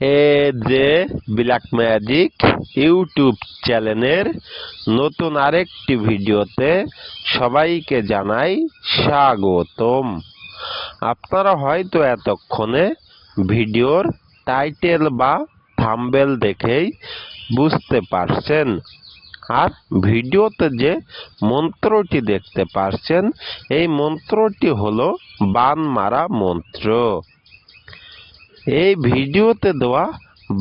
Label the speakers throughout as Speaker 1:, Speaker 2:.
Speaker 1: A J black magic YouTube চ্যানেলের নতুন আরেকটি ভিডিওতে সবাইকে জানাই স্বাগতম। আপনারা হয়তো এতক্ষণে ভিডিওর টাইটেল বা থাম্বেল দেখেই বুঝতে পারছেন। আর ভিডিওতে যে মন্ত্রটি দেখতে পারছেন, এই মন্ত্রটি হলো বান মারা মন্ত্র। এই ভিডিওতে দেওয়া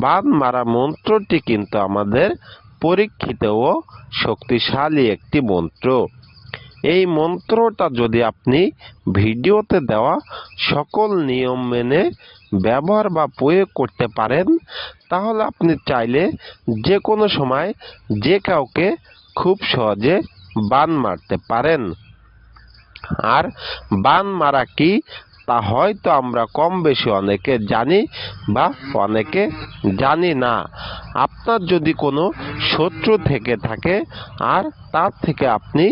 Speaker 1: বান মারা মন্ত্রটি কিন্তু আমাদের পরীক্ষিত ও শক্তিশালী একটি মন্ত্র। এই মন্ত্রটা যদি আপনি ভিডিওতে দেওয়া সকল নিয়ম মেনে ব্যবহার বা প্রয়োগ করতে পারেন, তাহলে আপনি চাইলে যে কোনো সময় যে কাউকে খুব সহজে বান মারতে পারেন। আর বান মারা কি তা হয়তো আমরা কম বেশি অনেকে জানি বা অনেকে জানি না। আপনার যদি কোনো শত্রু থেকে থাকে আর তার থেকে আপনি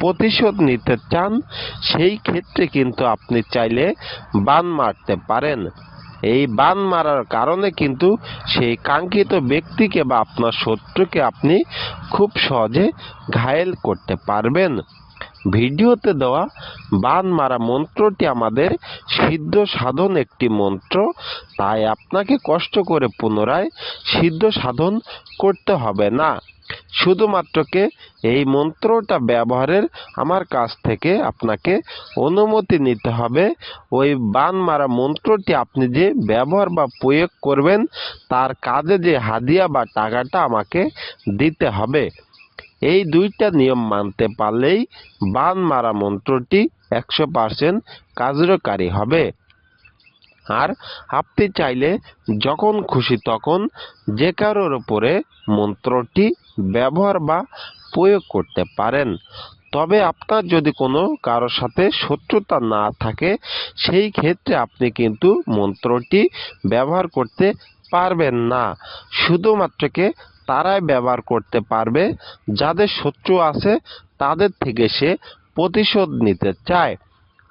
Speaker 1: প্রতিশোধ নিতে চান, সেই ক্ষেত্রে কিন্তু আপনি চাইলে বান মারতে পারেন। এই বান মারার কারণে কিন্তু সেই কাঙ্ক্ষিত ব্যক্তিকে বা আপনার শত্রুকে আপনি খুব সহজে ঘায়েল করতে পারবেন। ভিডিওতে দেওয়া বান মারা মন্ত্রটি আমাদের সিদ্ধ সাধন একটি মন্ত্র। তাই আপনাকে কষ্ট করে পুনরায় সিদ্ধ সাধন করতে হবে না। শুধুমাত্রকে এই মন্ত্রটা ব্যবহারের আমার কাছ থেকে আপনাকে অনুমতি নিতে হবে। ওই বান মারা মন্ত্রটি আপনি যে ব্যবহার বা প্রয়োগ করবেন, তার কাজে যে হাদিয়া বা টাকাটা আমাকে দিতে হবে। এই দুইটা নিয়ম মানতে পারলেই বান মারা মন্ত্রটি একশো পার্সেন্ট কার্যকারী হবে। আর আপনি চাইলে যখন খুশি তখন যে কারোর উপরে মন্ত্রটি ব্যবহার বা প্রয়োগ করতে পারেন। তবে আপনার যদি কোনো কারোর সাথে শত্রুতা না থাকে, সেই ক্ষেত্রে আপনি কিন্তু মন্ত্রটি ব্যবহার করতে পারবেন না। শুধুমাত্রকে তারাই ব্যবহার করতে পারবে? যাদের শত্রু আছে, তাদের থেকে সে প্রতিশোধ নিতে চায়।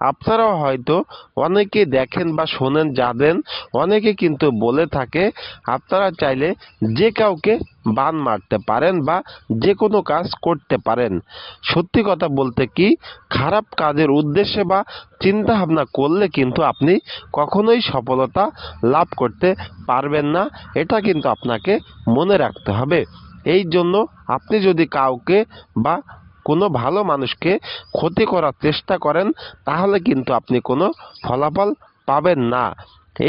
Speaker 1: আপনারাও হয়তো অনেকে দেখেন বা শোনেন জানেন অনেকে কিন্তু বলে থাকে, আপনারা চাইলে যে কাউকে বান মারতে পারেন বা যে কোনো কাজ করতে পারেন। সত্যি কথা বলতে কি, খারাপ কাজের উদ্দেশ্যে বা চিন্তা ভাবনা করলে কিন্তু আপনি কখনোই সফলতা লাভ করতে পারবেন না। এটা কিন্তু আপনাকে মনে রাখতে হবে। এই জন্য আপনি যদি কাউকে বা কোনো ভালো মানুষকে ক্ষতি করার চেষ্টা করেন, তাহলে কিন্তু আপনি কোনো ফলাফল পাবেন না।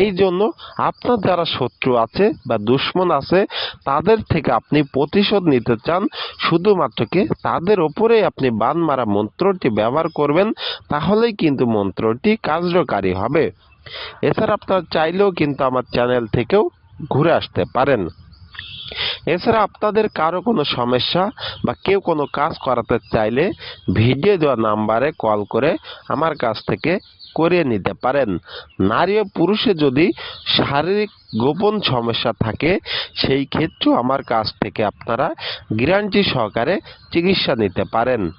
Speaker 1: এই জন্য আপনার যারা শত্রু আছে বা দুশ্মন আছে, তাদের থেকে আপনি প্রতিশোধ নিতে চান। শুধুমাত্র কি তাদের ওপরেই আপনি বান মারা মন্ত্রটি ব্যবহার করবেন, তাহলেই কিন্তু মন্ত্রটি কার্যকারী হবে। এছাড়া আপনার চাইলেও কিন্তু আমার চ্যানেল থেকেও ঘুরে আসতে পারেন। এছাড়া আপনাদের কারও কোনো সমস্যা বা কেউ কোনো কাজ করাতে চাইলে ভিডিও দেওয়া নাম্বারে কল করে আমার কাছ থেকে করিয়ে নিতে পারেন। নারী ও পুরুষে যদি শারীরিক গোপন সমস্যা থাকে, সেই ক্ষেত্রেও আমার কাছ থেকে আপনারা গ্যারান্টি সহকারে চিকিৎসা নিতে পারেন।